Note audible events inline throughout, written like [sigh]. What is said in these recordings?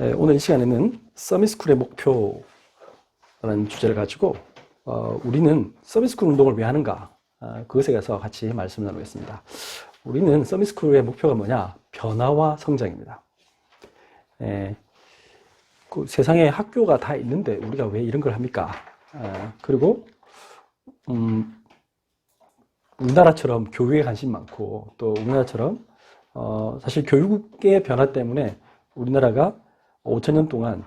에, 오늘 이 시간에는 서밋스쿨의 목표라는 주제를 가지고 어, 우리는 서밋스쿨 운동을 왜 하는가 아, 그것에 대해서 같이 말씀 나누겠습니다. 우리는 서밋스쿨의 목표가 뭐냐? 변화와 성장입니다. 에, 그 세상에 학교가 다 있는데 우리가 왜 이런 걸 합니까? 아, 그리고 음, 우리나라처럼 교육에 관심 많고 또 우리나라처럼 어, 사실 교육의 변화 때문에 우리나라가 5천 년 동안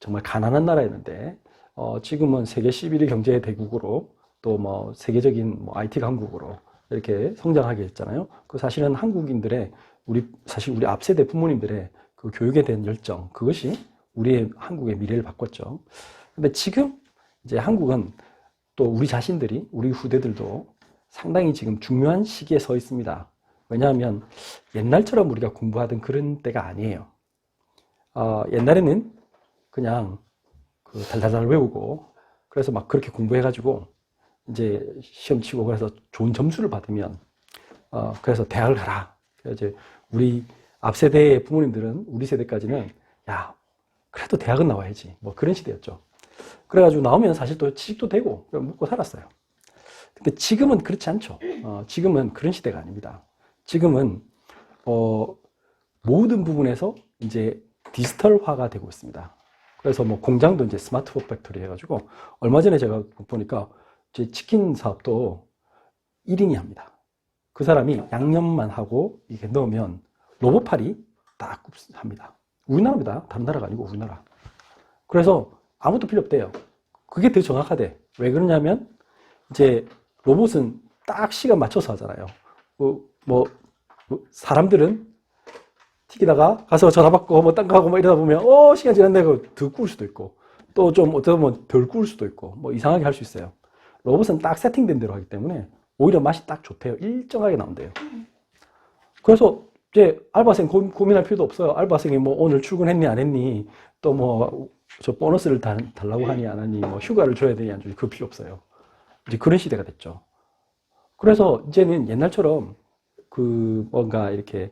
정말 가난한 나라였는데 어, 지금은 세계 11위 경제 대국으로 또 뭐 세계적인 뭐 IT 강국으로 이렇게 성장하게 됐잖아요. 그 사실은 한국인들의 우리 사실 우리 앞세대 부모님들의 그 교육에 대한 열정 그것이 우리의 한국의 미래를 바꿨죠. 근데 지금 이제 한국은 또 우리 자신들이 우리 후대들도 상당히 지금 중요한 시기에 서 있습니다. 왜냐하면 옛날처럼 우리가 공부하던 그런 때가 아니에요. 어, 옛날에는 그냥 그 달달달 외우고 그래서 막 그렇게 공부해가지고 이제 시험 치고 그래서 좋은 점수를 받으면 어, 그래서 대학을 가라. 이제 우리 앞 세대의 부모님들은 우리 세대까지는 야 그래도 대학은 나와야지 뭐 그런 시대였죠. 그래가지고 나오면 사실 또 취직도 되고 먹고 살았어요. 근데 지금은 그렇지 않죠. 어, 지금은 그런 시대가 아닙니다. 지금은 어, 모든 부분에서 이제 디지털화가 되고 있습니다. 그래서 뭐 공장도 이제 스마트폰 팩토리 해가지고 얼마 전에 제가 보니까 이제 치킨 사업도 1인이 합니다. 그 사람이 양념만 하고 이렇게 넣으면 로봇팔이 딱 합니다. 우리나라입니다. 다른 나라가 아니고 우리나라. 그래서 아무도 필요 없대요. 그게 더 정확하대. 왜 그러냐면 이제 로봇은 딱 시간 맞춰서 하잖아요. 뭐, 뭐, 뭐 사람들은 튀기다가 가서 전화 받고 뭐 딴 거 하고 뭐 이러다 보면 어 시간 지났네 그더 구울 수도 있고 또 좀 어떻게 보면 덜 구울 수도 있고 뭐 이상하게 할 수 있어요. 로봇은 딱 세팅된 대로 하기 때문에 오히려 맛이 딱 좋대요. 일정하게 나온대요. 그래서 이제 알바생 고, 고민할 필요도 없어요. 알바생이 뭐 오늘 출근했니 안 했니 또 뭐 저 보너스를 달, 달라고 하니 안 하니 뭐 휴가를 줘야 되니 안 주니 그 필요 없어요. 이제 그런 시대가 됐죠. 그래서 이제는 옛날처럼 그 뭔가 이렇게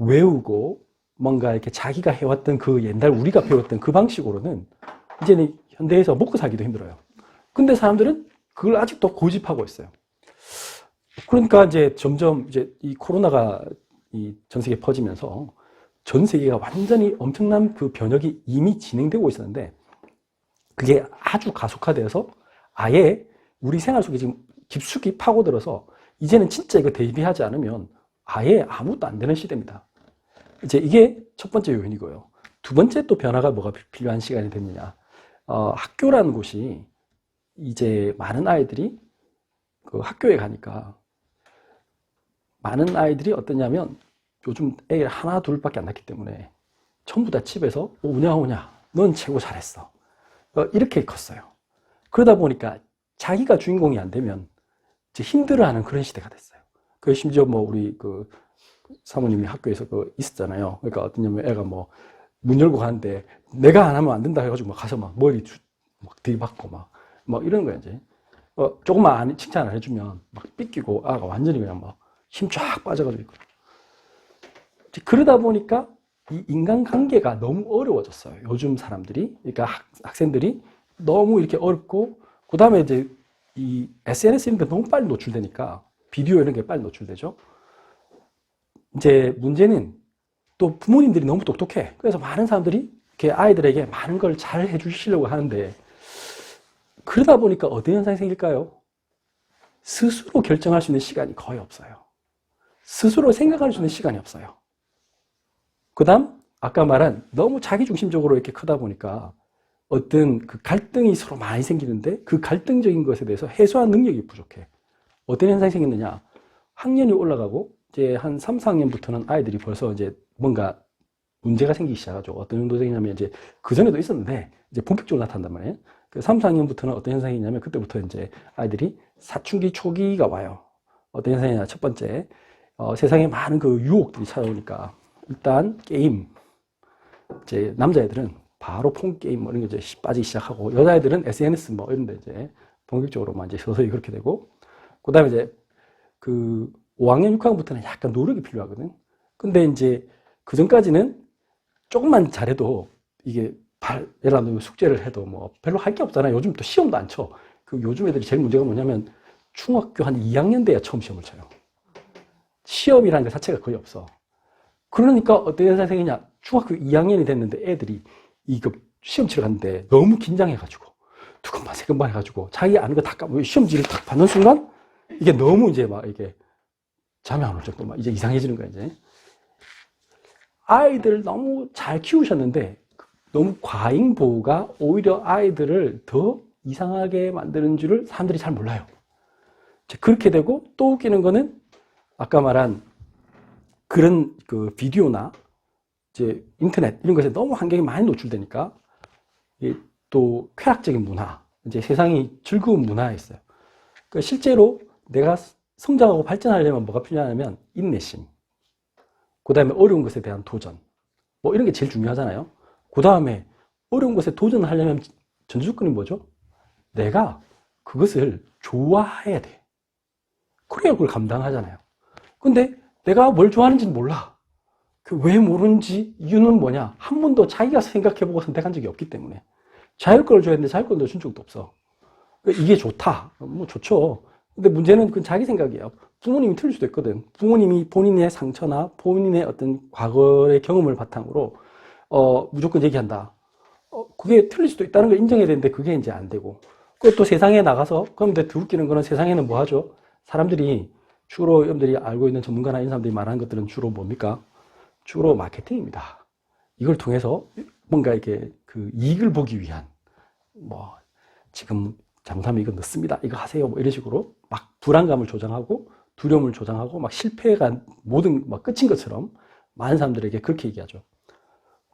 외우고 뭔가 이렇게 자기가 해왔던 그 옛날 우리가 배웠던 그 방식으로는 이제는 현대에서 먹고 살기도 힘들어요. 근데 사람들은 그걸 아직도 고집하고 있어요. 그러니까 이제 점점 이제 이 코로나가 이 전 세계에 퍼지면서 전 세계가 완전히 엄청난 그 변혁이 이미 진행되고 있었는데 그게 아주 가속화되어서 아예 우리 생활 속에 지금 깊숙이 파고들어서 이제는 진짜 이거 대비하지 않으면 아예 아무것도 안 되는 시대입니다. 이제 이게 첫 번째 요인이고요. 두 번째 또 변화가 뭐가 필요한 시간이 됐느냐. 어, 학교라는 곳이 이제 많은 아이들이 그 학교에 가니까 많은 아이들이 어떠냐면 요즘 애 하나 둘밖에 안 낳기 때문에 전부 다 집에서 오냐 오냐 넌 최고 잘했어 어, 이렇게 컸어요. 그러다 보니까 자기가 주인공이 안 되면 이제 힘들어하는 그런 시대가 됐어요. 그 심지어 뭐 우리 그 사모님이 학교에서 그 있었잖아요. 그러니까 어떠냐면 애가 뭐 문 열고 가는데 내가 안 하면 안 된다 해가지고 막 가서 막 머리 주, 막 들이받고 막, 막 이런 거야 이제. 어, 조금만 안, 칭찬 안 해주면 막 삐끼고 아가 완전히 그냥 막 힘 쫙 빠져가지고 있고. 그러다 보니까 이 인간관계가 너무 어려워졌어요. 요즘 사람들이. 그러니까 학, 학생들이 너무 이렇게 어렵고 그 다음에 이제 이 SNS 이런 데 너무 빨리 노출되니까 비디오 이런 게 빨리 노출되죠. 이제 문제는 또 부모님들이 너무 똑똑해. 그래서 많은 사람들이 이렇게 아이들에게 많은 걸 잘 해주시려고 하는데 그러다 보니까 어떤 현상이 생길까요? 스스로 결정할 수 있는 시간이 거의 없어요. 스스로 생각할 수 있는 시간이 없어요. 그 다음, 아까 말한 너무 자기중심적으로 이렇게 크다 보니까 어떤 그 갈등이 서로 많이 생기는데 그 갈등적인 것에 대해서 해소한 능력이 부족해. 어떤 현상이 생겼느냐. 학년이 올라가고 이제 한 3, 4학년부터는 아이들이 벌써 이제 뭔가 문제가 생기기 시작하죠. 어떤 정도 생기냐면 이제 그 전에도 있었는데 이제 본격적으로 나타난단 말이에요. 그 3, 4학년부터는 어떤 현상이 있냐면 그때부터 이제 아이들이 사춘기 초기가 와요. 어떤 현상이냐. 첫 번째, 어, 세상에 많은 그 유혹들이 찾아오니까 일단 게임. 이제 남자애들은 바로 폰 게임 뭐 이런 게 이제 빠지기 시작하고 여자애들은 SNS 뭐 이런 데 이제 본격적으로 만 이제 서서히 그렇게 되고 그다음에 이제 그 5학년, 6학년부터는 약간 노력이 필요하거든. 근데 이제 그 전까지는 조금만 잘해도 이게 발, 예를 들면 숙제를 해도 뭐 별로 할 게 없잖아요. 요즘 또 시험도 안 쳐. 그 요즘 애들이 제일 문제가 뭐냐면 중학교 한 2학년 돼야 처음 시험을 쳐요. 시험이라는 것 자체가 거의 없어. 그러니까 어떤 선생이냐 중학교 2학년이 됐는데 애들이 이거 시험 치러 갔는데 너무 긴장해가지고 두근만 세근만 해가지고 자기 아는 거 다 까먹고 시험지를 딱 받는 순간 이게 너무 이제 막 이게 잠이 안 올 정도 막 이제 이상해지는 거야 이제 아이들 너무 잘 키우셨는데 너무 과잉 보호가 오히려 아이들을 더 이상하게 만드는 줄을 사람들이 잘 몰라요. 그렇게 되고 또 웃기는 거는 아까 말한 그런 그 비디오나 이제 인터넷 이런 것에 너무 환경이 많이 노출되니까 이또 쾌락적인 문화, 이제 세상이 즐거운 문화에 있어요. 그러니까 실제로 내가 성장하고 발전하려면 뭐가 필요하냐면 인내심, 그 다음에 어려운 것에 대한 도전, 뭐 이런 게 제일 중요하잖아요. 그 다음에 어려운 것에 도전하려면 전주조건이 뭐죠? 내가 그것을 좋아해야 돼. 그래야 그걸 감당하잖아요. 근데 내가 뭘 좋아하는지는 몰라. 그 왜 모르는지 이유는 뭐냐? 한 번도 자기가 생각해보고 선택한 적이 없기 때문에. 자율권을 줘야 되는데 자율권도 준 적도 없어. 그러니까 이게 좋다. 뭐 좋죠. 근데 문제는 그건 자기 생각이에요. 부모님이 틀릴 수도 있거든. 부모님이 본인의 상처나 본인의 어떤 과거의 경험을 바탕으로 어, 무조건 얘기한다. 어, 그게 틀릴 수도 있다는 걸 인정해야 되는데 그게 이제 안 되고. 그또 세상에 나가서 그런데 더 웃기는 거는 세상에는 뭐 하죠? 사람들이 주로 여러분들이 알고 있는 전문가나 이런 사람들이 말하는 것들은 주로 뭡니까? 주로 마케팅입니다. 이걸 통해서 뭔가 이게 그 이익을 보기 위한 뭐 지금 잘못하면 이거 넣습니다. 이거 하세요. 뭐 이런 식으로 막 불안감을 조장하고 두려움을 조장하고 막 실패가 모든 막 끝인 것처럼 많은 사람들에게 그렇게 얘기하죠.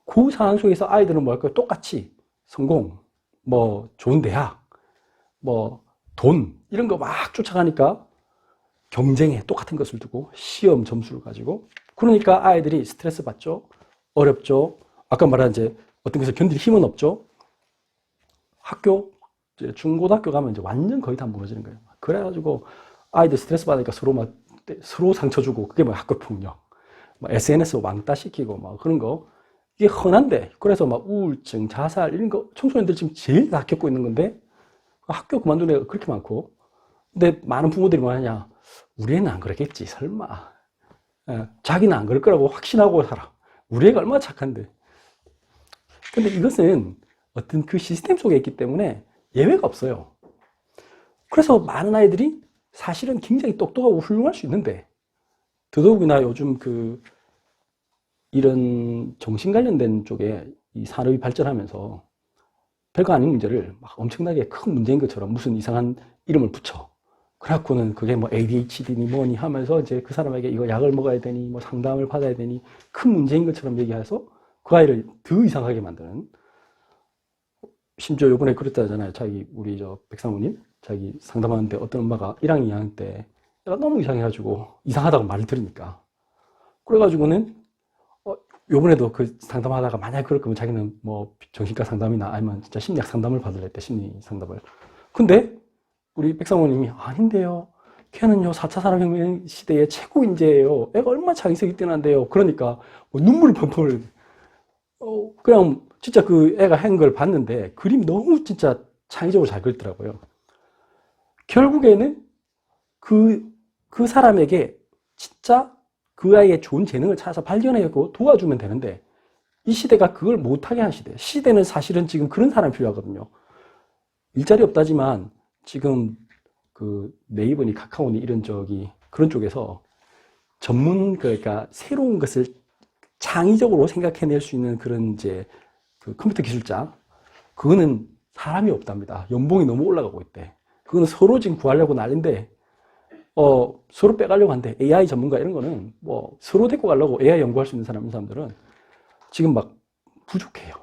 그 상황 속에서 아이들은 뭐 할까요? 똑같이 성공, 뭐 좋은 대학, 뭐 돈 이런 거 막 쫓아가니까 경쟁에 똑같은 것을 두고 시험 점수를 가지고 그러니까 아이들이 스트레스 받죠. 어렵죠. 아까 말한 이제 어떤 것을 견딜 힘은 없죠. 학교, 이제 중고등학교 가면 이제 완전 거의 다 무너지는 거예요. 그래가지고 아이들 스트레스 받으니까 서로 막 서로 상처 주고 그게 뭐 학교 폭력, 막 SNS 왕따 시키고 막 그런 거. 이게 흔한데 그래서 막 우울증, 자살 이런 거 청소년들 지금 제일 다 겪고 있는 건데 학교 그만둔 애가 그렇게 많고. 근데 많은 부모들이 뭐하냐. 우리 애는 안 그러겠지 설마. 예, 자기는 안 그럴 거라고 확신하고 살아. 우리 애가 얼마나 착한데. 근데 이것은 어떤 그 시스템 속에 있기 때문에 예외가 없어요. 그래서 많은 아이들이 사실은 굉장히 똑똑하고 훌륭할 수 있는데, 더더욱이나 요즘 그, 이런 정신 관련된 쪽에 이 산업이 발전하면서 별거 아닌 문제를 막 엄청나게 큰 문제인 것처럼 무슨 이상한 이름을 붙여. 그래갖고는 그게 뭐 ADHD니 뭐니 하면서 이제 그 사람에게 이거 약을 먹어야 되니 뭐 상담을 받아야 되니 큰 문제인 것처럼 얘기해서 그 아이를 더 이상하게 만드는 심지어 요번에 그랬다잖아요. 자기 우리 저 백상우님 자기 상담하는데 어떤 엄마가 1학년 2학년 때 애가 너무 이상해가지고 이상하다고 말을 들으니까 그래가지고는 어, 요번에도 그 상담하다가 만약 그럴 거면 자기는 뭐 정신과 상담이나 아니면 진짜 심리학 상담을 받을래 때 심리 상담을 근데 우리 백상우님이 아닌데요. 걔는요 4차 산업혁명 시대의 최고 인재예요. 애가 얼마나 창의성이 뛰어난데요. 그러니까 뭐 눈물을 펑펑 흘려. 어, 그냥 진짜 그 애가 한 걸 봤는데 그림 너무 진짜 창의적으로 잘 그렸더라고요. 결국에는 그, 그 사람에게 진짜 그 아이의 좋은 재능을 찾아서 발견하고 도와주면 되는데 이 시대가 그걸 못하게 한 시대. 시대는 사실은 지금 그런 사람이 필요하거든요. 일자리 없다지만 지금 그 네이버니 카카오니 이런 저기 그런 쪽에서 전문 그러니까 새로운 것을 창의적으로 생각해낼 수 있는 그런 이제 그 컴퓨터 기술자 그거는 사람이 없답니다. 연봉이 너무 올라가고 있대. 그거는 서로 지금 구하려고 난리인데 어 서로 빼가려고 한대. AI 전문가 이런 거는 뭐 서로 데리고 가려고 AI 연구할 수 있는 사람 사람들은 지금 막 부족해요.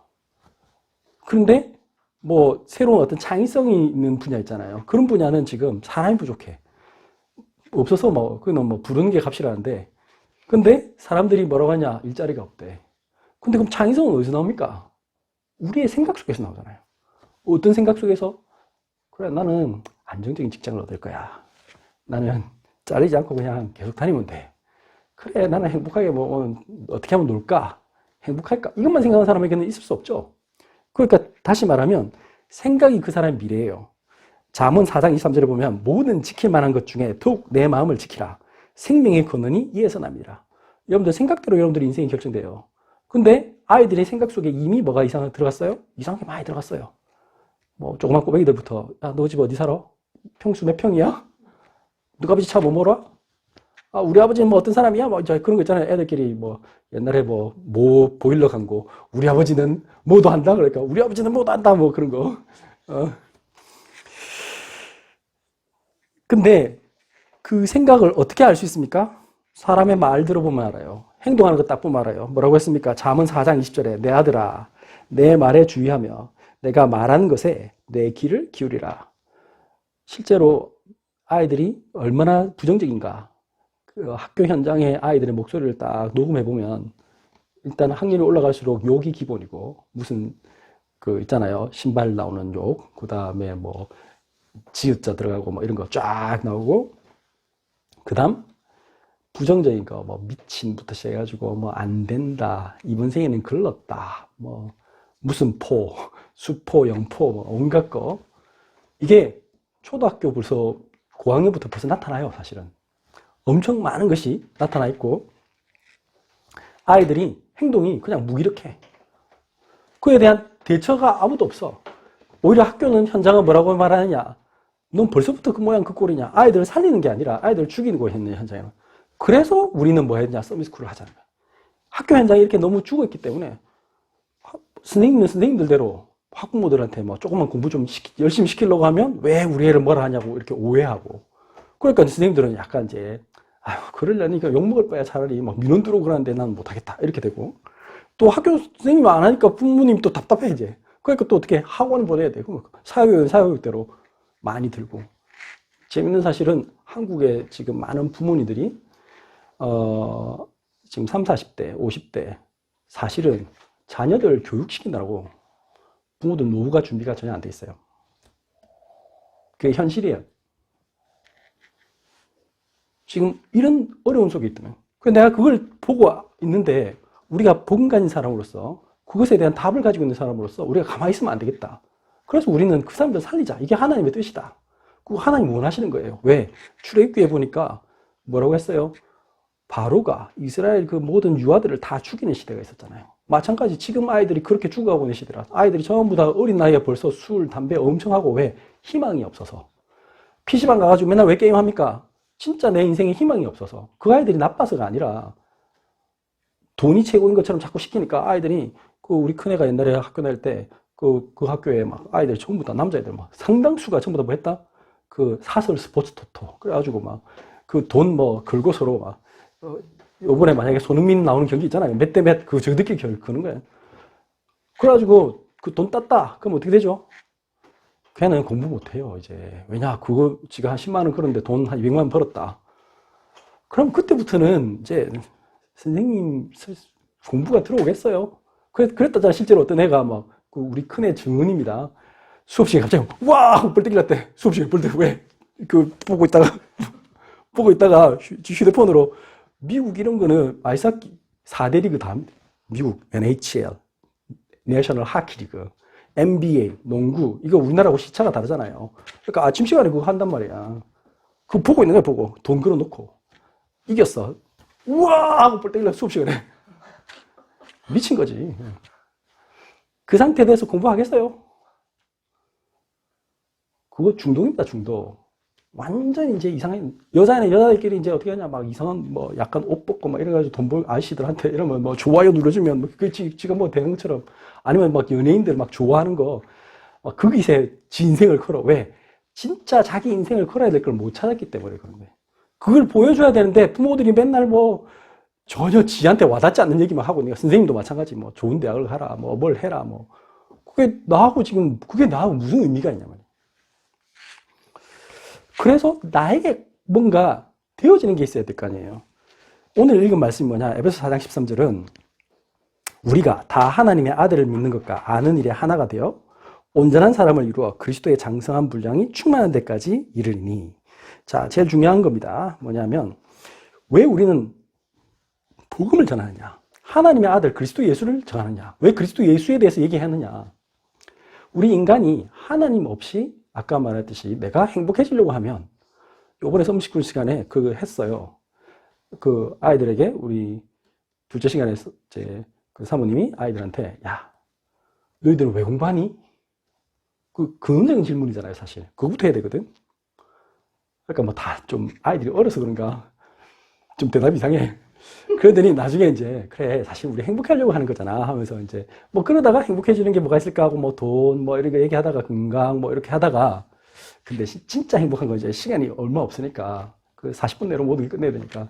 그런데 뭐 새로운 어떤 창의성이 있는 분야 있잖아요. 그런 분야는 지금 사람이 부족해. 없어서 뭐 그거는 뭐 부르는 게 값이라는데 근데 사람들이 뭐라고 하냐? 일자리가 없대. 근데 그럼 창의성은 어디서 나옵니까? 우리의 생각 속에서 나오잖아요. 어떤 생각 속에서? 그래, 나는 안정적인 직장을 얻을 거야. 나는 잘리지 않고 그냥 계속 다니면 돼. 그래, 나는 행복하게 뭐, 어떻게 하면 놀까? 행복할까? 이것만 생각하는 사람에게는 있을 수 없죠. 그러니까 다시 말하면 생각이 그 사람의 미래예요. 잠언 4장 23절에 보면 모든 지킬 만한 것 중에 더욱 내 마음을 지키라. 생명의 근원이 이에서 납니다. 여러분들 생각대로 여러분들의 인생이 결정돼요. 근데 아이들의 생각 속에 이미 뭐가 이상하게 들어갔어요? 이상한 게 많이 들어갔어요. 뭐 조그만 꼬맹이들부터 야 너 집 어디 살아? 평수 몇 평이야? 누가 아버지 차 뭐 몰아? 아 우리 아버지는 뭐 어떤 사람이야? 뭐 이제 그런 거 있잖아요. 애들끼리 뭐 옛날에 뭐 뭐 보일러 광고 우리 아버지는 뭐도 한다 그러니까 우리 아버지는 뭐도 한다 뭐 그런 거. 어. 근데 그 생각을 어떻게 알 수 있습니까? 사람의 말 들어보면 알아요. 행동하는 거딱 보면 알아요. 뭐라고 했습니까? 잠언 4장 20절에 내 아들아 내 말에 주의하며 내가 말하는 것에 내 귀를 기울이라. 실제로 아이들이 얼마나 부정적인가. 그 학교 현장에 아이들의 목소리를 딱 녹음해 보면 일단 학년이 올라갈수록 욕이 기본이고 무슨 그 있잖아요. 신발 나오는 욕, 그 다음에 뭐 지읒자 들어가고 뭐 이런 거 쫙 나오고 그다음 부정적인 거 뭐 미친부터 시작해가지고 뭐 안 된다 이번 생에는 글렀다 뭐 무슨 포 수포 영포 뭐 온갖 거. 이게 초등학교 벌써 고학년부터 벌써 나타나요 사실은. 엄청 많은 것이 나타나 있고 아이들이 행동이 그냥 무기력해. 그에 대한 대처가 아무도 없어. 오히려 학교는 현장은 뭐라고 말하느냐. 넌 벌써부터 그 모양 그 꼴이냐. 아이들을 살리는 게 아니라 아이들을 죽이는 거였네 현장에는 그래서 우리는 뭐 했냐? 서비스쿨을 하자는 거야. 학교 현장이 이렇게 너무 죽어 있기 때문에 선생님은 선생님들대로 학부모들한테 뭐 조금만 공부 좀 시키, 열심히 시키려고 하면 왜 우리 애를 뭐라 하냐고 이렇게 오해하고. 그러니까 선생님들은 약간 이제 아유 그러려니까 욕먹을 바야 차라리 막 민원 들어오고 그러는데 난 못하겠다. 이렇게 되고. 또 학교 선생님이 안 하니까 부모님 또 답답해 이제. 그러니까 또 어떻게 학원을 보내야 돼 그럼 사교육은 사교육대로 많이 들고. 재밌는 사실은 한국의 지금 많은 부모님들이 어 지금 3, 40대, 50대 사실은 자녀들 교육시킨다고 부모들 노후가 준비가 전혀 안 돼 있어요. 그게 현실이에요. 지금 이런 어려운 속에 있다면. 그래서 내가 그걸 보고 있는데 우리가 복음 가진 사람으로서 그것에 대한 답을 가지고 있는 사람으로서 우리가 가만히 있으면 안 되겠다. 그래서 우리는 그 사람들 살리자. 이게 하나님의 뜻이다. 그거 하나님 원하시는 거예요. 왜? 출애굽기에 보니까 뭐라고 했어요? 바로가 이스라엘 그 모든 유아들을 다 죽이는 시대가 있었잖아요. 마찬가지 지금 아이들이 그렇게 죽어가고 있는 시대라. 아이들이 전부 다 어린 나이에 벌써 술, 담배 엄청 하고 왜? 희망이 없어서. PC방 가가지고 맨날 왜 게임합니까? 진짜 내 인생에 희망이 없어서. 그 아이들이 나빠서가 아니라 돈이 최고인 것처럼 자꾸 시키니까 아이들이 그 우리 큰애가 옛날에 학교 다닐 때 그, 그 학교에 막 아이들 전부 다 남자애들 막 상당수가 전부 다 뭐 했다? 그 사설 스포츠 토토. 그래가지고 막 그 돈 뭐 걸고 서로 막 어, 요번에 만약에 손흥민 나오는 경기 있잖아요. 몇 대 몇 그 저들끼리 결 그는 거예요. 그래가지고 그 돈 땄다. 그럼 어떻게 되죠? 걔는 공부 못해요, 이제. 왜냐, 그거 지가 한 10만 원 그런데 돈 한 200만 원 벌었다. 그럼 그때부터는 이제 선생님 공부가 들어오겠어요. 그랬, 그랬다잖아. 실제로 어떤 애가 막, 그 우리 큰애 증언입니다. 수업 시간에 갑자기, 와! 뻘떡 일났대. 수업 시간에 뻘떡, 왜? 그, 보고 있다가, [laughs] 보고 있다가 휴- 휴대폰으로 미국 이런 거는 아이스하키 4대 리그 다 합니다. 미국 NHL, 내셔널 하키 리그, NBA, 농구 이거 우리나라하고 시차가 다르잖아요. 그러니까 아침 시간에 그거 한단 말이야. 그거 보고 있는 거야 보고 돈 걸어놓고 이겼어. 우와 하고 뻘떡 일러 수업 시간에 미친 거지. 그 상태에 대해서 공부하겠어요? 그거 중독입니다 중독. 완전 이제 이상해. 여자는 여자들끼리 이제 어떻게 하냐, 막 이상한 뭐 약간 옷 벗고 막 이래가지고 돈벌 아저씨들한테 이러면 뭐 좋아요 눌러주면 뭐그 지- 지금 뭐 것처럼 아니면 막 연예인들 막 좋아하는 거, 막 거기서 지 인생을 걸어. 왜? 진짜 자기 인생을 걸어야 될 걸 못 찾았기 때문에 그런 거예요. 그걸 보여줘야 되는데 부모들이 맨날 뭐 전혀 지한테 와닿지 않는 얘기만 하고, 내가 선생님도 마찬가지 뭐 좋은 대학을 가라, 뭐 뭘 해라, 뭐. 그게 나하고 지금, 그게 나하고 무슨 의미가 있냐 말이야. 그래서 나에게 뭔가 되어지는 게 있어야 될 거 아니에요. 오늘 읽은 말씀이 뭐냐? 에베소 4장 13절은 우리가 다 하나님의 아들을 믿는 것과 아는 일에 하나가 되어 온전한 사람을 이루어 그리스도의 장성한 분량이 충만한 데까지 이르리니. 자, 제일 중요한 겁니다. 뭐냐면 왜 우리는 복음을 전하느냐? 하나님의 아들 그리스도 예수를 정하느냐? 왜 그리스도 예수에 대해서 얘기하느냐? 우리 인간이 하나님 없이 아까 말했듯이 내가 행복해지려고 하면 요번에 썸식군 시간에 그거 했어요. 그 아이들에게 우리 둘째 시간에 이제 그 사모님이 아이들한테 야 너희들은 왜 공부하니? 그 긍정적인 질문이잖아요, 사실. 그거부터 해야 되거든. 그러니까 뭐 다 좀 아이들이 어려서 그런가 좀 대답이 이상해. 그러더니 나중에 이제 그래 사실 우리 행복하려고 하는 거잖아 하면서 이제 뭐 그러다가 행복해지는 게 뭐가 있을까 하고 뭐 돈뭐 이런 거 얘기하다가 건강 뭐 이렇게 하다가 근데 시- 진짜 행복한 건 이제 시간이 얼마 없으니까 그 40분 내로 모든 게 끝내야 되니까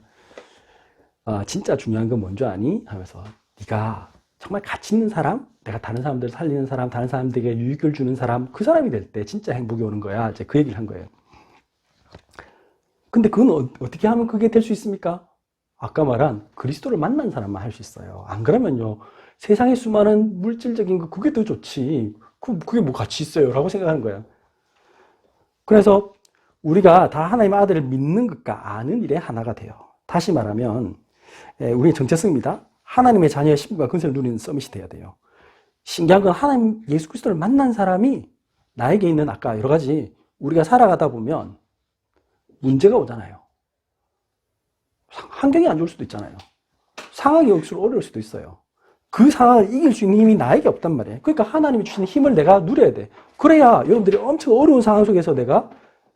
아 진짜 중요한 건 뭔지 아니? 하면서 네가 정말 가치 있는 사람, 내가 다른 사람들 살리는 사람, 다른 사람들에게 유익을 주는 사람, 그 사람이 될 때 진짜 행복이 오는 거야. 이제 그 얘기를 한 거예요. 근데 그건 어, 어떻게 하면 그게 될 수 있습니까? 아까 말한 그리스도를 만난 사람만 할 수 있어요. 안 그러면요. 세상의 수많은 물질적인 거 그게 더 좋지. 그, 그게 뭐 가치 있어요? 라고 생각하는 거야. 그래서 우리가 다 하나님의 아들을 믿는 것과 아는 일의 하나가 돼요. 다시 말하면 예, 우리의 정체성입니다. 하나님의 자녀의 신분과 근세를 누리는 서밋이 돼야 돼요. 신기한 건 하나님 예수 그리스도를 만난 사람이 나에게 있는 아까 여러 가지 우리가 살아가다 보면 문제가 오잖아요. 상- 환경이 안 좋을 수도 있잖아요. 상황이 올수록 어려울 수도 있어요. 그 상황을 이길 수 있는 힘이 나에게 없단 말이에요. 그러니까 하나님이 주시는 힘을 내가 누려야 돼. 그래야 여러분들이 엄청 어려운 상황 속에서 내가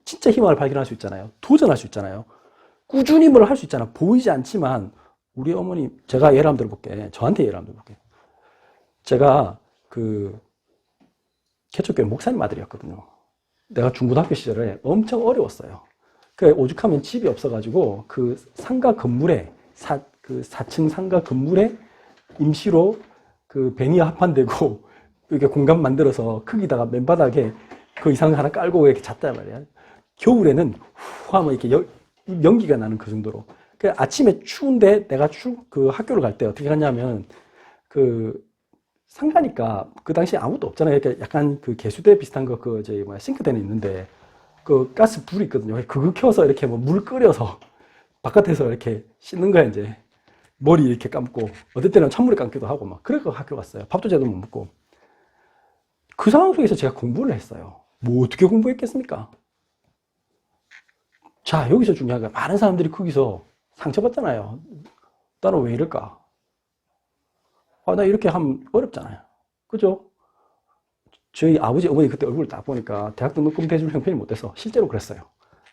진짜 희망을 발견할 수 있잖아요. 도전할 수 있잖아요. 꾸준히 뭘 할 수 있잖아. 보이지 않지만 우리 어머니 제가 예를 한번 들어볼게. 저한테 예를 한번 들어볼게. 제가 그 개척교회 목사님 아들이었거든요. 내가 중고등학교 시절에 엄청 어려웠어요. 그 오죽하면 집이 없어가지고 그 상가 건물에 사, 그 4층 상가 건물에 임시로 그 베니어 합판되고 [laughs] 이렇게 공간 만들어서 크기다가 맨바닥에 그 이상 하나 깔고 이렇게 잤단 말이야. 겨울에는 후 하면 이렇게 여- 연기가 나는 그 정도로. 그 아침에 추운데 내가 출, 그 학교를 갈 때 어떻게 갔냐면 그 상가니까 그 당시에 아무것도 없잖아요. 약간 그 개수대 비슷한 거 그 저기 뭐야 싱크대는 있는데 그 가스 불이 있거든요. 그거 켜서 이렇게 뭐 물 끓여서 바깥에서 이렇게 씻는 거야 이제 머리 이렇게 감고 어떨 때는 찬물에 감기도 하고 막 그래서 학교 갔어요. 밥도 제대로 못 먹고 그 상황 속에서 제가 공부를 했어요. 뭐 어떻게 공부했겠습니까? 자 여기서 중요한 건 많은 사람들이 거기서 상처받잖아요. 나는 왜 이럴까? 아, 나 이렇게 하면 어렵잖아요. 그죠? 저희 아버지, 어머니 그때 얼굴을 딱 보니까 대학 등록금 대줄 형편이 못 돼서 실제로 그랬어요.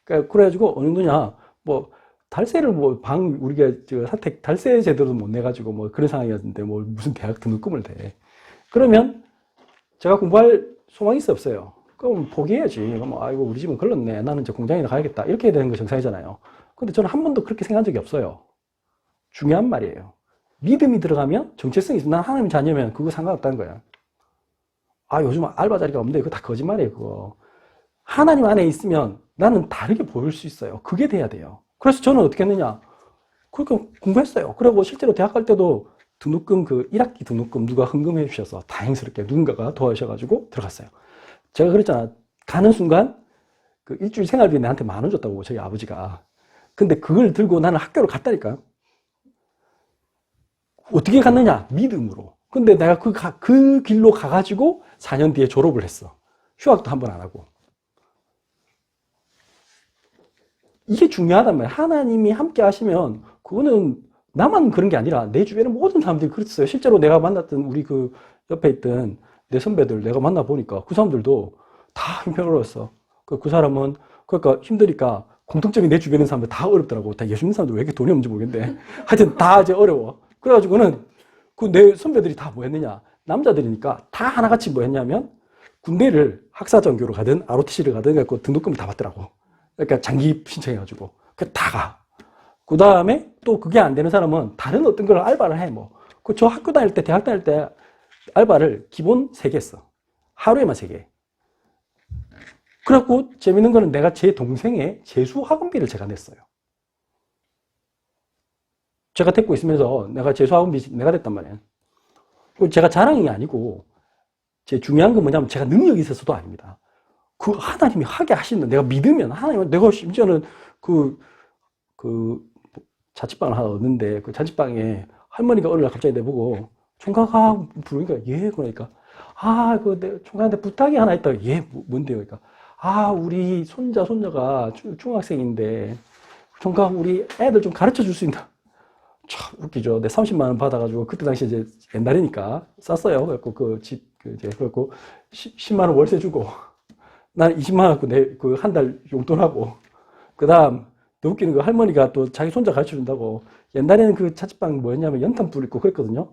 그러니까 그래가지고 어느 정도냐, 뭐, 달세를 뭐, 방, 우리가 저 사택, 달세 제도도 못 내가지고 뭐 그런 상황이었는데 뭐 무슨 대학 등록금을 대. 그러면 제가 공부할 소망이 있어 없어요. 그럼 포기해야지. 그럼 아이고, 우리 집은 걸렸네. 나는 이제 공장이나 가야겠다. 이렇게 되는 거 정상이잖아요. 근데 저는 한 번도 그렇게 생각한 적이 없어요. 중요한 말이에요. 믿음이 들어가면 정체성이 있으면 난 하나님 자녀면 그거 상관없다는 거야. 아, 요즘 알바 자리가 없는데 그거 다 거짓말이에요, 그거. 하나님 안에 있으면 나는 다르게 보일 수 있어요. 그게 돼야 돼요. 그래서 저는 어떻게 했느냐? 그렇게 공부했어요. 그리고 실제로 대학 갈 때도 등록금 그 1학기 등록금 누가 헌금해 주셔서 다행스럽게 누군가가 도와주셔가지고 들어갔어요. 제가 그랬잖아. 가는 순간 그 일주일 생활비 내한테 만 원 줬다고 저희 아버지가. 근데 그걸 들고 나는 학교를 갔다니까요. 어떻게 갔느냐? 믿음으로. 근데 내가 그, 가- 그 길로 가가지고 4년 뒤에 졸업을 했어. 휴학도 한 번 안 하고. 이게 중요하단 말이야. 하나님이 함께 하시면, 그거는 나만 그런 게 아니라 내 주변의 모든 사람들이 그랬어요. 실제로 내가 만났던 우리 그 옆에 있던 내 선배들 내가 만나보니까 그 사람들도 다 형편어려웠어. 그, 그 사람은, 그러니까 힘드니까 공통점이 내 주변에 있는 사람들 다 어렵더라고. 다 예수 믿는 사람들 왜 이렇게 돈이 없는지 모르겠는데. [laughs] 하여튼 다 이제 어려워. 그래가지고는 그 내 선배들이 다 뭐 했느냐. 남자들이니까 다 하나같이 뭐 했냐면 군대를 학사전교로 가든 ROTC를 가든 갖고 등록금을 다 받더라고. 그러니까 장기 신청해가지고. 그 다 가. 그 다음에 또 그게 안 되는 사람은 다른 어떤 걸 알바를 해, 뭐. 그 저 학교 다닐 때, 대학 다닐 때 알바를 기본 3개 했어. 하루에만 3개. 그래갖고 재밌는 거는 내가 제 동생의 재수 학원비를 제가 냈어요. 제가 데리고 있으면서 내가 재수 학원비 내가 냈단 말이에요. 그 제가 자랑이 아니고 제 중요한 건 뭐냐면 제가 능력이 있어서도 아닙니다. 그 하나님이 하게 하시는 내가 믿으면 하나님은 내가 심지어는 그, 그 자취방을 하나 얻는데 그 자취방에 할머니가 어느 날 갑자기 내보고 총각아 부르니까 예 그러니까 아그내 총각한테 부탁이 하나 있다 예 뭐- 뭔데요 그러니까 아 우리 손자 손녀가 중- 중학생인데 총각 우리 애들 좀 가르쳐 줄 수 있나 참 웃기죠 내 30만 원 받아가지고 그때 당시 이제 옛날이니까 쌌어요 그래갖고 그집 그 이제 그래갖고 10, 만원 월세 주고 [laughs] 난 20만 원 갖고 내 그 한 달 용돈하고 그다음 더 웃기는 거 할머니가 또 자기 손자 가르쳐 준다고 옛날에는 그 자취방 뭐였냐면 연탄 불 있고 그랬거든요.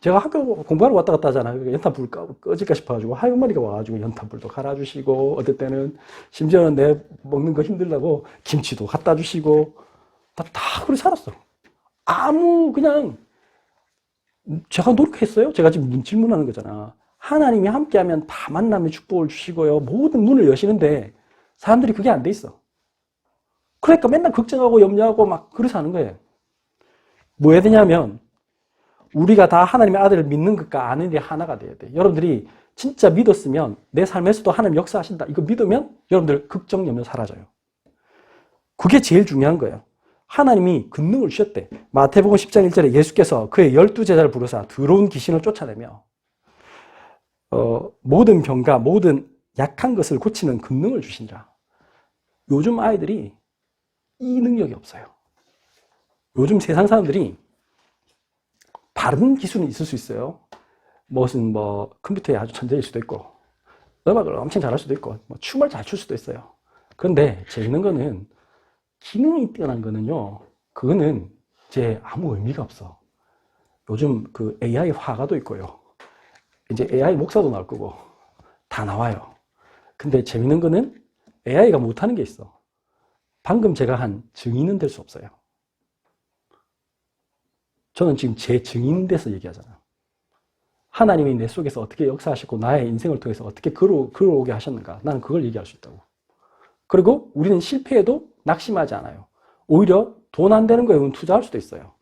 제가 학교 공부하러 왔다 갔다 하잖아요. 그러니까 연탄불 꺼, 꺼질까 싶어가지고 할머니가 와가지고 연탄 불도 갈아주시고 어떨 때는 심지어는 내 먹는 거 힘들다고 김치도 갖다 주시고 다, 다 그렇게 살았어. 아무 그냥 제가 노력했어요. 제가 지금 질문하는 거잖아. 하나님이 함께하면 다 만남의 축복을 주시고요. 모든 문을 여시는데 사람들이 그게 안 돼 있어. 그러니까 맨날 걱정하고 염려하고 막 그래서 하는 거예요. 뭐 해야 되냐면 우리가 다 하나님의 아들을 믿는 것과 아는 게 하나가 돼야 돼. 여러분들이 진짜 믿었으면 내 삶에서도 하나님 역사하신다. 이거 믿으면 여러분들 걱정 염려 사라져요. 그게 제일 중요한 거예요. 하나님이 권능을 주셨대. 마태복음 10장 1절에 예수께서 그의 열두 제자를 부르사 더러운 귀신을 쫓아내며 어, 모든 병과 모든 약한 것을 고치는 권능을 주시니라. 요즘 아이들이 이 능력이 없어요. 요즘 세상 사람들이 바른 기술은 있을 수 있어요. 무슨 뭐 컴퓨터에 아주 천재일 수도 있고 음악을 엄청 잘할 수도 있고 뭐 춤을 잘 출 수도 있어요. 그런데 재밌는 거는 기능이 뛰어난 거는요. 그거는 제 아무 의미가 없어. 요즘 그 AI 화가도 있고요. 이제 AI 목사도 나올 거고 다 나와요. 근데 재밌는 거는 AI가 못하는 게 있어. 방금 제가 한 증인은 될 수 없어요. 저는 지금 제 증인 돼서 얘기하잖아요. 하나님이 내 속에서 어떻게 역사하시고 나의 인생을 통해서 어떻게 걸어, 걸어오게 하셨는가. 나는 그걸 얘기할 수 있다고. 그리고 우리는 실패해도 낙심하지 않아요. 오히려 돈 안 되는 거에 투자할 수도 있어요.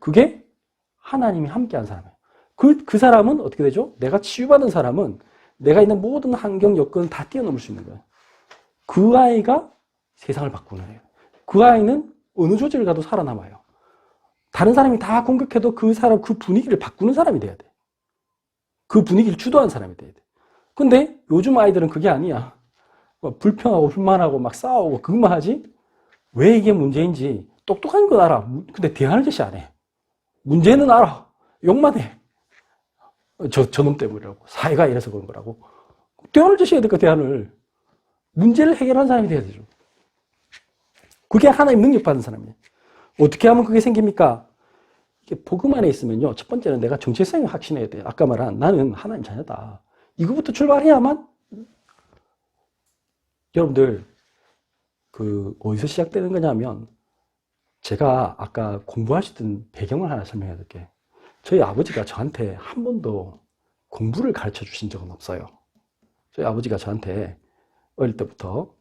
그게 하나님이 함께한 사람이에요. 그, 그 사람은 어떻게 되죠? 내가 치유받은 사람은 내가 있는 모든 환경 여건을 다 뛰어넘을 수 있는 거예요. 그 아이가 세상을 바꾸는 애예요. 그 아이는 어느 조직을 가도 살아남아요. 다른 사람이 다 공격해도 그 사람, 그 분위기를 바꾸는 사람이 돼야 돼. 그 분위기를 주도하는 사람이 돼야 돼. 근데 요즘 아이들은 그게 아니야. 뭐 불평하고 불만하고 막 싸우고 그것만 하지? 왜 이게 문제인지 똑똑한 건 알아. 근데 대안을 제시 안 해. 문제는 알아. 욕만 해. 저, 저놈 때문이라고. 사회가 이래서 그런 거라고. 대안을 제시해야 될까, 대안을. 문제를 해결하는 사람이 돼야 되죠. 그게 하나님 능력 받은 사람이에요. 어떻게 하면 그게 생깁니까? 이게 복음 안에 있으면요. 첫 번째는 내가 정체성을 확신해야 돼요. 아까 말한 나는 하나님 자녀다. 이거부터 출발해야만 여러분들 그 어디서 시작되는 거냐면 제가 아까 공부하시던 배경을 하나 설명해 드릴게요. 저희 아버지가 저한테 한 번도 공부를 가르쳐 주신 적은 없어요. 저희 아버지가 저한테 어릴 때부터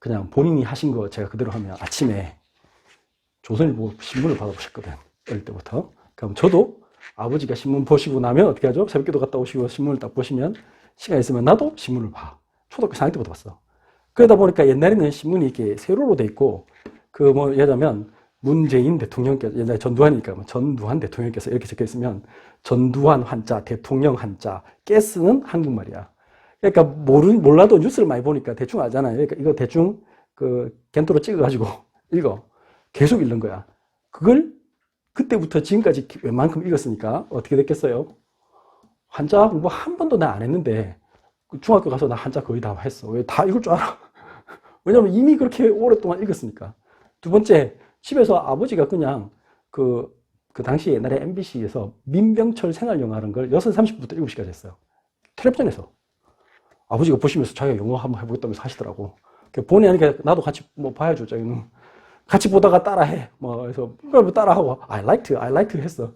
그냥 본인이 하신 거 제가 그대로 하면 아침에 조선일보 신문을 받아보셨거든. 어릴 때부터. 그럼 저도 아버지가 신문 보시고 나면 어떻게 하죠? 새벽기도 갔다 오시고 신문을 딱 보시면 시간 있으면 나도 신문을 봐. 초등학교 4학년 때부터 봤어. 그러다 보니까 옛날에는 신문이 이렇게 세로로 돼 있고 그 뭐 예를 들면 문재인 대통령께서 옛날에 전두환이니까 뭐 전두환 대통령께서 이렇게 적혀 있으면 전두환 한자, 대통령 한자, 가스는 한국말이야. 그러니까 모르, 몰라도 뉴스를 많이 보니까 대충 알잖아요. 그러니까 이거 대충 그 겐토로 찍어가지고 [laughs] 읽어. 계속 읽는 거야. 그걸 그때부터 지금까지 웬만큼 읽었으니까 어떻게 됐겠어요? 한자 공부 한 번도 나 안 했는데 그 중학교 가서 나 한자 거의 다 했어. 왜 다 읽을 줄 알아? 왜냐면 이미 그렇게 오랫동안 읽었으니까. 두 번째, 집에서 아버지가 그냥 그, 그 당시 옛날에 MBC에서 민병철 생활영화라는 걸 6시 30분부터 7시까지 했어요. 텔레비전에서. 아버지가 보시면서 자기가 영어 한번 해보겠다면서 하시더라고. 그 본의 아니게 나도 같이 뭐 봐야죠, 자기는. 같이 보다가 따라해. 뭐, 그래서, 뭐 따라하고, I like to, I like to 했어.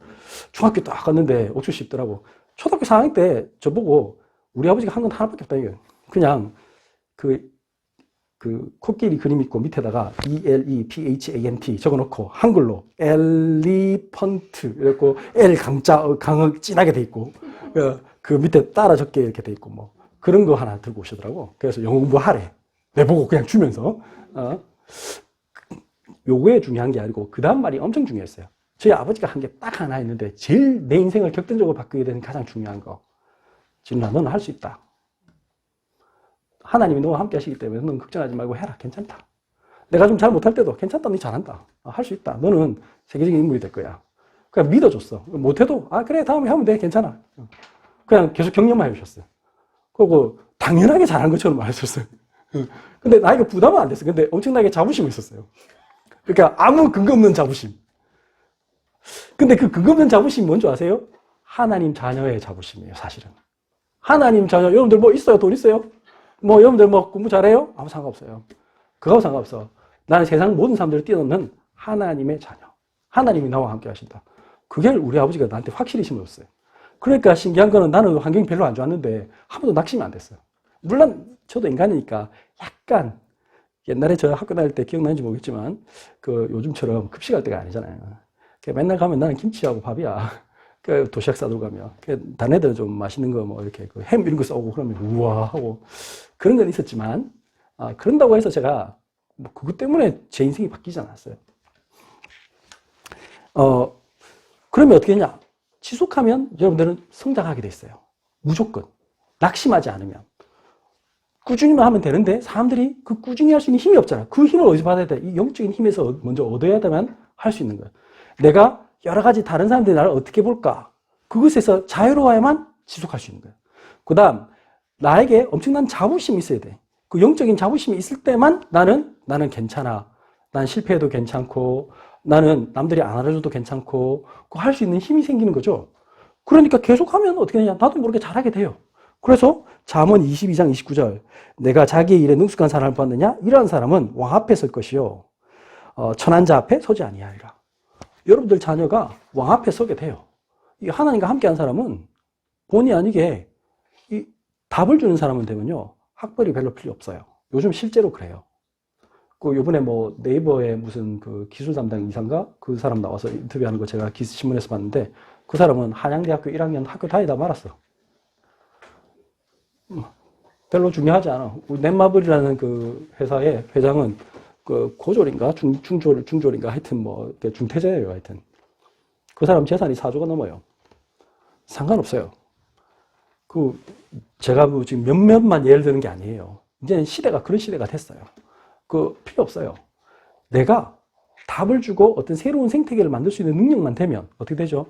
중학교 딱 갔는데 어쩔 수 없더라고. 초등학교 4학년 때 저보고 우리 아버지가 한 건 하나밖에 없다, 이게. 그냥 그, 그 코끼리 그림 있고 밑에다가 E-L-E-P-H-A-N-T 적어 놓고 한글로 엘리펀트 이랬고 L 강자 어, 강을 진하게 돼 있고 그, 그 밑에 따라 적게 이렇게 돼 있고 뭐 그런 거 하나 들고 오시더라고. 그래서 영어 공부하래. 내보고 그냥 주면서 어. 요거에 중요한 게 아니고 그 다음 말이 엄청 중요했어요. 저희 아버지가 한 게 딱 하나 있는데 제일 내 인생을 격전적으로 바꾸게 되는 가장 중요한 거. 진우야, 너는 할 수 있다. 하나님이 너와 함께 하시기 때문에 너는 걱정하지 말고 해라. 괜찮다. 내가 좀 잘 못할 때도 괜찮다. 너 잘한다. 할수 있다. 너는 세계적인 인물이 될 거야. 그냥 믿어줬어. 못해도, 아, 그래, 다음에 하면 돼. 괜찮아. 그냥 계속 격려만 해주셨어요. 그리고 당연하게 잘한 것처럼 말했었어요. [laughs] 근데 나에게 부담은 안 됐어요. 근데 엄청나게 자부심이 있었어요. 그러니까 아무 근거 없는 자부심. 근데 그 근거 없는 자부심이 뭔지 아세요? 하나님 자녀의 자부심이에요, 사실은. 하나님 자녀, 여러분들 뭐 있어요? 돈 있어요? 뭐 여러분들 뭐 공부 잘해요? 아무 상관없어요. 그거하고 상관없어. 나는 세상 모든 사람들을 뛰어넘는 하나님의 자녀. 하나님이 나와 함께 하신다. 그게 우리 아버지가 나한테 확실히 심어줬어요. 그러니까 신기한 거는 나는 환경이 별로 안 좋았는데 한 번도 낙심이 안 됐어요. 물론 저도 인간이니까 약간 옛날에 저 학교 다닐 때 기억나는지 모르겠지만 그 요즘처럼 급식할 때가 아니잖아요. 그 맨날 가면 나는 김치하고 밥이야. 그 도시락 싸들고 가면. 그 다른 애들은 좀 맛있는 거 뭐 이렇게 그 햄 이런 거 싸오고 그러면 우와 하고 그런 건 있었지만 아, 그런다고 해서 제가 뭐 그것 때문에 제 인생이 바뀌지 않았어요. 어, 그러면 어떻게 했냐? 지속하면 여러분들은 성장하게 돼 있어요. 무조건. 낙심하지 않으면. 꾸준히만 하면 되는데 사람들이 그 꾸준히 할 수 있는 힘이 없잖아. 그 힘을 어디서 받아야 돼? 이 영적인 힘에서 먼저 얻어야 되면 할 수 있는 거야. 내가 여러 가지 다른 사람들이 나를 어떻게 볼까? 그것에서 자유로워야만 지속할 수 있는 거야. 그 다음, 나에게 엄청난 자부심이 있어야 돼. 그 영적인 자부심이 있을 때만 나는, 나는 괜찮아. 난 실패해도 괜찮고, 나는 남들이 안 알아줘도 괜찮고, 그 할 수 있는 힘이 생기는 거죠. 그러니까 계속하면 어떻게 되냐? 나도 모르게 잘하게 돼요. 그래서 잠언 22장 29절 내가 자기의 일에 능숙한 사람을 봤느냐? 이러한 사람은 왕 앞에 설 것이요. 어, 천한 자 앞에 서지 아니하리라. 여러분들 자녀가 왕 앞에 서게 돼요. 이 하나님과 함께한 사람은 본의 아니게 이 답을 주는 사람은 되면요. 학벌이 별로 필요 없어요. 요즘 실제로 그래요. 그 요번에 뭐 네이버에 무슨 그 기술 담당 이사인가 그 사람 나와서 인터뷰하는 거 제가 기 신문에서 봤는데 그 사람은 한양대학교 1학년 학교 다니다 말았어. 음, 별로 중요하지 않아. 넷마블이라는 그 회사의 회장은 그 고졸인가 중, 중졸 중졸인가 하여튼 뭐 중퇴자예요 하여튼 그 사람 재산이 4조가 넘어요. 상관없어요. 그 제가 뭐 지금 몇몇만 예를 드는 게 아니에요. 이제는 시대가 그런 시대가 됐어요. 그 필요 없어요. 내가 답을 주고 어떤 새로운 생태계를 만들 수 있는 능력만 되면 어떻게 되죠?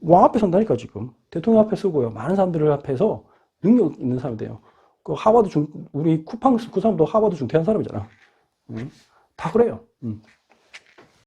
왕 앞에 선다니까 지금 대통령 앞에 서고요. 많은 사람들 앞에서 능력 있는 사람이 돼요. 그 하버드 중 우리 쿠팡스 그 사람도 하버드 중퇴한 사람이잖아. 음, 다 그래요. 음.